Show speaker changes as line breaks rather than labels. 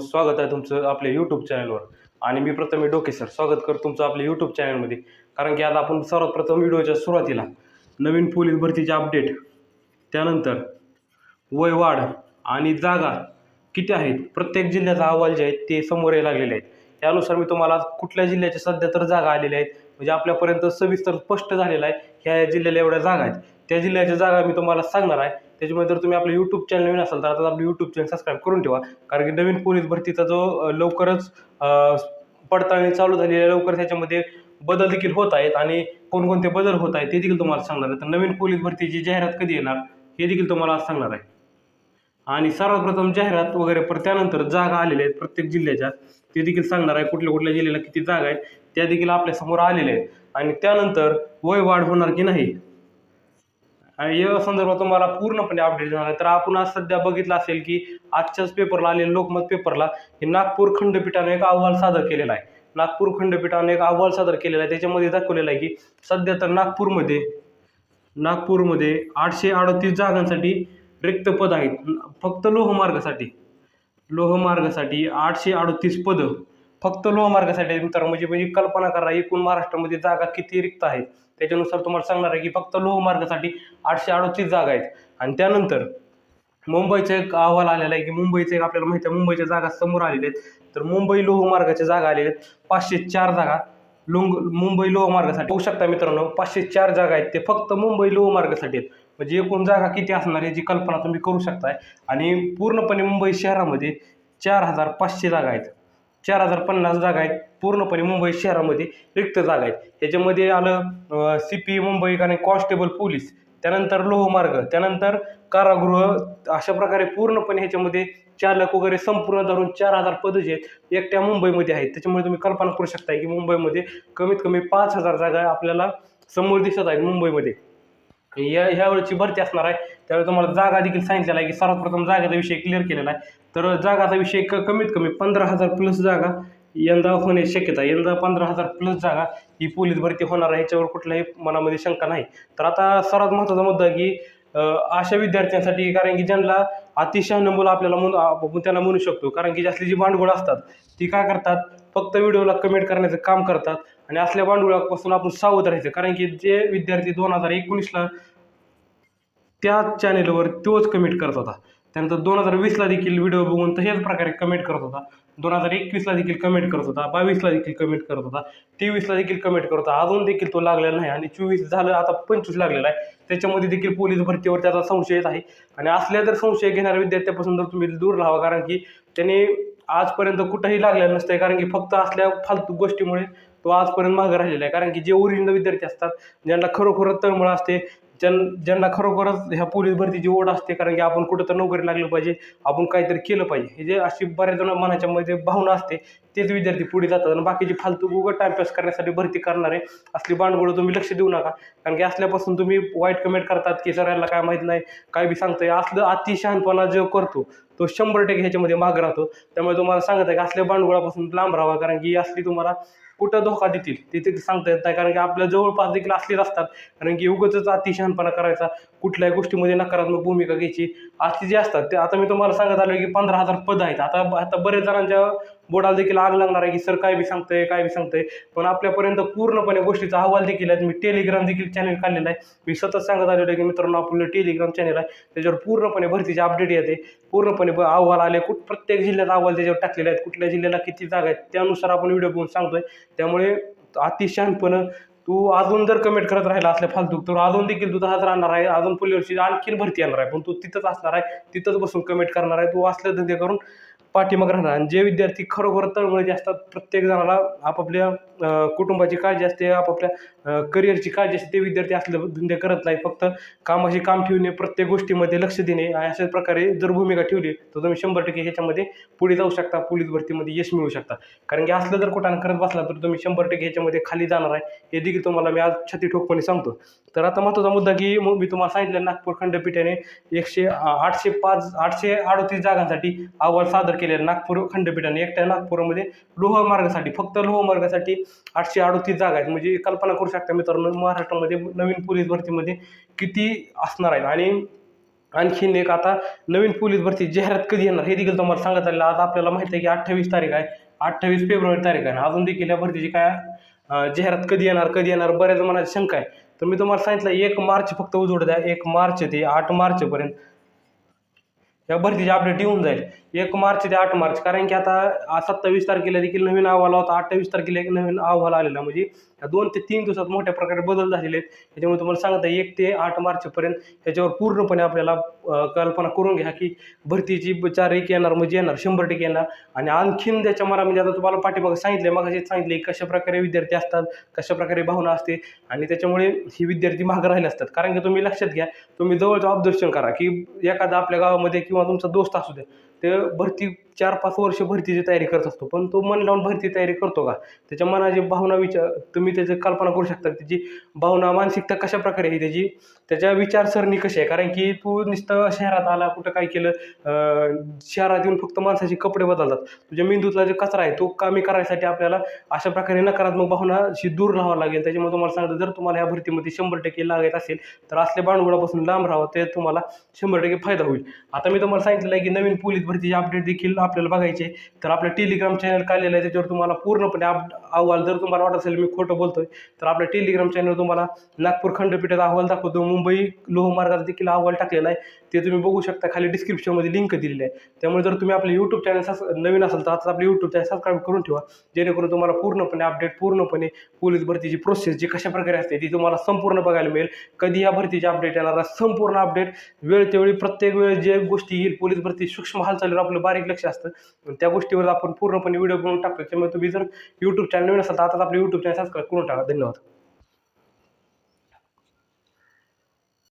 स्वागत आहे तुमचं आपल्या यूट्यूब चॅनलवर आणि मी प्रथम डोके सर स्वागत करतो तुमचं आपल्या यूट्यूब चॅनलमध्ये कारण की आता आपण सर्वात प्रथम व्हिडिओच्या सुरुवातीला नवीन पोलीस भरतीचे अपडेट त्यानंतर वय वाढ आणि जागा किती आहेत प्रत्येक जिल्ह्याचा अहवाल जे आहेत ते समोर यायला लागलेले आहेत. त्यानुसार मी तुम्हाला कुठल्या जिल्ह्याच्या सध्या तर जागा आलेल्या आहेत म्हणजे आपल्यापर्यंत सविस्तर स्पष्ट झालेलं आहे ह्या जिल्ह्याला एवढ्या जागा आहेत. त्या जिल्ह्याच्या जागा मी तुम्हाला सांगणार आहे. त्याच्यामुळे जर तुम्ही आपलं यूट्यूब चॅनल नवीन असाल तर आता आपलं यूट्यूब चॅनल सबस्क्राईब करून ठेवा. कारण की नवीन पोलीस भरतीचा जो लवकरच पडताळणी चालू झालेली आहे लवकर त्याच्यामध्ये बदल देखील होत आहेत आणि कोणकोणते बदल होत आहेत ते देखील तुम्हाला सांगणार आहे. तर नवीन पोलीस भरतीची जाहिरात कधी येणार हे देखील तुम्हाला आज सांगणार आहे. आणि सर्वात प्रथम जाहिरात वगैरे पर त्यानंतर जागा आलेल्या आहेत प्रत्येक जिल्ह्याच्या. ते देखील सांगणार आहे कुठल्या कुठल्या जिल्ह्याला किती जागा आहेत त्या देखील आपल्यासमोर आलेल्या आहेत. आणि त्यानंतर वय वाढ होणार की नाही आणि या संदर्भात तुम्हाला पूर्णपणे अपडेट झाला तर आपण आज सध्या बघितलं असेल की आजच्याच पेपरला आलेल्या लोकमत पेपरला हे नागपूर खंडपीठाने एक अहवाल सादर केलेला आहे. नागपूर खंडपीठाने एक अहवाल सादर केलेला आहे. त्याच्यामध्ये दाखवलेलं आहे की सध्या तर नागपूरमध्ये नागपूरमध्ये आठशे अडतीस जागांसाठी रिक्त पद आहेत. फक्त लोहमार्गासाठी लोहमार्गासाठी आठशे अडतीस पदं फक्त लोहमार्गासाठी आहेत मित्रांनो. म्हणजे म्हणजे कल्पना करा एकूण महाराष्ट्रामध्ये जागा किती रिक्त आहेत? त्याच्यानुसार तुम्हाला सांगणार आहे की फक्त लोहमार्गासाठी आठशे अडतीस जागा आहेत. आणि त्यानंतर मुंबईचा एक अहवाल आलेला आहे की मुंबईचं एक आपल्याला माहिती आहे मुंबईच्या जागा समोर आलेल्या आहेत. तर मुंबई लोहमार्गाच्या जागा आलेल्या आहेत. पाचशे चार जागा लुंग मुंबई लोहमार्गासाठी होऊ शकता मित्रांनो पाचशे चार जागा आहेत. ते फक्त मुंबई लोहमार्गासाठी आहेत. म्हणजे एकूण जागा किती असणार याची कल्पना तुम्ही करू शकताय. आणि पूर्णपणे मुंबई शहरामध्ये चार हजार पाचशे जागा आहेत. चार हजार पन्नास जागा आहेत. पूर्णपणे मुंबई शहरामध्ये रिक्त जागा आहेत. त्याच्यामध्ये आलं सी पी मुंबई आणि कॉन्स्टेबल पोलीस त्यानंतर लोहमार्ग त्यानंतर कारागृह अशा प्रकारे पूर्णपणे ह्याच्यामध्ये चालक वगैरे संपूर्ण धरून चार हजार पदं जे आहेत एकट्या मुंबईमध्ये आहेत. त्याच्यामुळे तुम्ही कल्पना करू शकताय की मुंबईमध्ये कमीत कमी पाच हजार जागा आपल्याला समोर दिसत आहेत मुंबईमध्ये. या ह्यावेळेची भरती असणार आहे. त्यावेळी तुम्हाला जागा देखील सांगितलेला आहे की सर्वात प्रथम जागेचा विषय क्लिअर केलेला आहे. तर जागाचा विषय क कमीत कमी पंधरा हजार प्लस जागा यंदा होण्याची शक्यता. यंदा पंधरा हजार प्लस जागा ही पोलीस भरती होणार आहे याच्यावर कुठल्याही मनामध्ये शंका नाही. तर आता सर्वात महत्त्वाचा मुद्दा की अशा विद्यार्थ्यांसाठी कारण की ज्यांना अतिशय मुलं आपल्याला म्हणू आपण त्यांना म्हणू शकतो. कारण की जास्ती जी भांडवळ असतात ती काय करतात? फक्त व्हिडिओला कमेंट करण्याचं काम करतात आणि असल्या भांडवलापासून आपण सावध राहायचं. कारण की जे विद्यार्थी दोन हजार एकोणीसला त्या चॅनेलवर तोच कमेंट करत होता. त्यानंतर दोन हजार वीसला देखील व्हिडिओ बघून तशाच प्रकारे कमेंट करत होता. दोन हजार एकवीसला देखील कमेंट करत होता. बावीसला देखील कमेंट करत होता. तेवीसला देखील कमेंट करत होता. अजून देखील तो लागलेला नाही आणि चोवीस झालं आता पंचवीस लागलेला आहे. त्याच्यामध्ये देखील पोलीस भरतीवर त्याचा संशय येत आहे. आणि असल्या जर संशय घेणाऱ्या विद्यार्थ्यापासून जर तुम्ही दूर राहावा कारण की त्याने आजपर्यंत कुठंही लागलेलं नसतं कारण की फक्त असल्या फालतू गोष्टीमुळे तो आजपर्यंत मागं राहिलेला आहे. कारण की जे ओरिजिनल विद्यार्थी असतात ज्यांना खरोखरच तळमळ असते ज्यां ज्यांना खरोखरच ह्या पोलीस भरतीची ओढ असते कारण की आपण कुठं तर नोकरी लागलं पाहिजे आपण काहीतरी केलं पाहिजे. हे जे अशी बऱ्याच जण मनाच्या मध्ये भावना असते तेच विद्यार्थी पुढे जातात आणि बाकीचे फालतू गुगल टाइमपास करण्यासाठी भरती करणारे असली भांडवळ तुम्ही लक्ष देऊ नका. कारण की असल्यापासून तुम्ही वाईट कमेंट करतात की सर याला काय माहीत नाही काय बी सांगतंय. असलं अतिशहानपणा जो करतो तो शंभर टक्के ह्याच्यामध्ये माग राहतो. त्यामुळे तुम्हाला सांगत आहे की असल्या भांडवळापासून लांब राहावा कारण की असली तुम्हाला कुठं धोका देतील ते ते सांगता येत नाही. कारण की आपल्या जवळपास देखील असलेच असतात. कारण की उगाचच अतिशहानपणा करायचा. कुठल्याही गोष्टीमध्ये नकारात्मक भूमिका घ्यायची असे जे असतात ते आता मी तुम्हाला सांगत आलो की पंधरा हजार पद आहेत. आता आता बरेच जणांच्या बोर्डाला देखील आग लागणार आहे की सर काय बी सांगतंय काय बी सांगतंय. पण आपल्यापर्यंत पूर्णपणे गोष्टीचा अहवाल देखील आहेत. मी टेलिग्राम देखील चॅनल काढलेला आहे. मी सतत सांगत आलेलो आहे की मित्रांनो आपलं टेलिग्राम चॅनल आहे. त्याच्यावर पूर्णपणे भरतीचे अपडेट येते. पूर्णपणे ब- अहवाल आले. कुठ प्रत्येक जिल्ह्यात अहवाल त्याच्यावर टाकलेले आहेत. कुठल्या जिल्ह्याला किती जागा आहेत त्यानुसार आपण व्हिडिओ बघून सांगतोय. त्यामुळे अतिशहानपणं तू अजून जर कमेंट करत राहिला असल्या फालतू तर अजून देखील तू हजर राहणार आहे. अजून पुढल्या वर्षी आणखीन भरती येणार आहे. पण तू तिथंच असणार आहे. तिथंच बसून कमेंट करणार आहे. तू असले धंदे करून पाठीमाग राहणार. आणि जे विद्यार्थी खरोखर तळमळीचे असतात प्रत्येक जणाला आपापल्या कुटुंबाची काळजी असते आपापल्या करिअरची काळजी असते ते विद्यार्थी असले धंदे करत नाही फक्त कामाशी काम ठेवणे प्रत्येक गोष्टीमध्ये लक्ष देणे आणि प्रकारे जर भूमिका ठेवली तर तुम्ही शंभर टक्के ह्याच्यामध्ये पुढे जाऊ शकता पोलीस भरतीमध्ये यश मिळू शकता. कारण की असलं जर कुठं करत बसला तर तुम्ही शंभर टक्के ह्याच्यामध्ये खाली जाणार आहे. हे देखील तुम्हाला मी आज छती ठोकपणे सांगतो. तर आता महत्त्वाचा मुद्दा की मग मी तुम्हाला सांगितलं नागपूर खंडपीठाने एकशे आठशे पाच आठशे अडतीस जागांसाठी अहवाल सादर केलेला नागपूर खंडपीठाने एकट्या नागपूरमध्ये लोहमार्गासाठी फक्त लोहमार्गासाठी आठशे अडतीस जागा आहेत. म्हणजे कल्पना करू शकता मित्रांनो महाराष्ट्रामध्ये नवीन पोलीस भरतीमध्ये किती असणार आहेत? आणि आणखीन एक आता नवीन पोलीस भरती जाहिरात कधी येणार? हे देखील तुम्हाला सांगत आलेलं आता आपल्याला माहिती आहे की अठ्ठावीस तारीख आहे. अठ्ठावीस फेब्रुवारी तारीख आहे. अजून देखील या भरतीची काय जाहिरात कधी येणार कधी येणार बऱ्याच मनाची शंका आहे. तर मी तुम्हाला सांगितलं एक मार्च फक्त उजवड द्या एक मार्च ते आठ मार्चपर्यंत ह्या भरतीची अपडेट येऊन जाईल. एक मार्च ते आठ मार्च. कारण की आता सत्तावीस तारखेला देखील नवीन अहवाल होता. अठ्ठावीस तारखेला एक नवीन अहवाल आलेला. म्हणजे या दोन ते तीन दिवसात मोठ्या प्रकारे बदल झालेले आहेत. त्याच्यामुळे तुम्हाला सांगता एक ते आठ मार्चपर्यंत ह्याच्यावर पूर्णपणे आपल्याला कल्पना करून घ्या की भरतीची चार एक येणार म्हणजे येणार शंभर टक्के येणार. आणि आणखीन त्याच्या मला म्हणजे आता तुम्हाला पाठीमागे सांगितले मग सांगितले कशा प्रकारे विद्यार्थी असतात कशा प्रकारे भावना असते. आणि त्याच्यामुळे ही विद्यार्थी महाग राहिले असतात. कारण की तुम्ही लक्षात घ्या तुम्ही जवळचं ऑब्झर्वेशन करा की एखादा आपल्या गावामध्ये किंवा तुमचा दोस्त असू दे ते भरती चार पाच वर्ष भरतीची तयारी करत असतो पण तो मन लावून भरती तयारी करतो का? त्याच्या मनाची भावना विचार तुम्ही त्याची कल्पना करू शकता त्याची भावना मानसिकता कशा प्रकारे आहे त्याची? त्याच्या विचारसरणी कशी आहे? कारण की तू नुसतं शहरात आला कुठं काय केलं शहरात येऊन फक्त माणसाचे कपडे बदलतात. तुझ्या मेंदूतला जे कचरा आहे तो कमी करायसाठी आपल्याला अशा प्रकारे नकारात्मक भावनाशी दूर राहावं लागेल. त्याच्यामुळे तुम्हाला सांगतो जर तुम्हाला या भरतीमध्ये शंभर टक्के लागायचं असेल तर असल्या भांडवलापासून लांब राहावं ते तुम्हाला शंभर टक्के फायदा होईल. आता मी तुम्हाला सांगितलं आहे की नवीन पोलीस भरतीची अपडेट देखील आपल्याला बघायचे तर आपलं टेलिग्राम चॅनल काढलेलं आहे त्याच्यावर तुम्हाला पूर्णपणे अप अहवाल जर तुम्हाला वाटत असेल मी खोटं बोलतोय तर आपल्या टेलिग्राम चॅनल तुम्हाला नागपूर खंडपीठाचा अहवाल दाखवतो. मुंबई लोहमार्गाचा देखील अहवाल टाकलेला आहे. ते तुम्ही बघू शकता. खाली डिस्क्रिप्शनमध्ये लिंक दिलेली आहे. त्यामुळे जर तुम्ही आपले यूट्यूब चॅनल सस नवीन असेल तर आता आपले यूट्यूब चॅनल सबस्क्राईब करून ठेवा. जेणेकरून तुम्हाला पूर्णपणे अपडेट पूर्णपणे पोलीस भरतीची प्रोसेस जी कशा प्रकारे असते ती तुम्हाला संपूर्ण बघायला मिळेल. कधी या भरतीचे अपडेट येणार संपूर्ण अपडेट वेळ त्यावेळी प्रत्येक वेळ जे गोष्टी येईल पोलीस भरती सूक्ष्म हालचालीवर आपलं बारीक लक्ष असतं. त्या गोष्टीवर आपण पूर्णपणे व्हिडिओ बनवून टाकतो त्यामुळे तुम्ही जर यूट्यूब चॅनल नवीन असाल तर आता आपलं यूट्यूब चॅनल सबस्क्राईब करून टाका. धन्यवाद.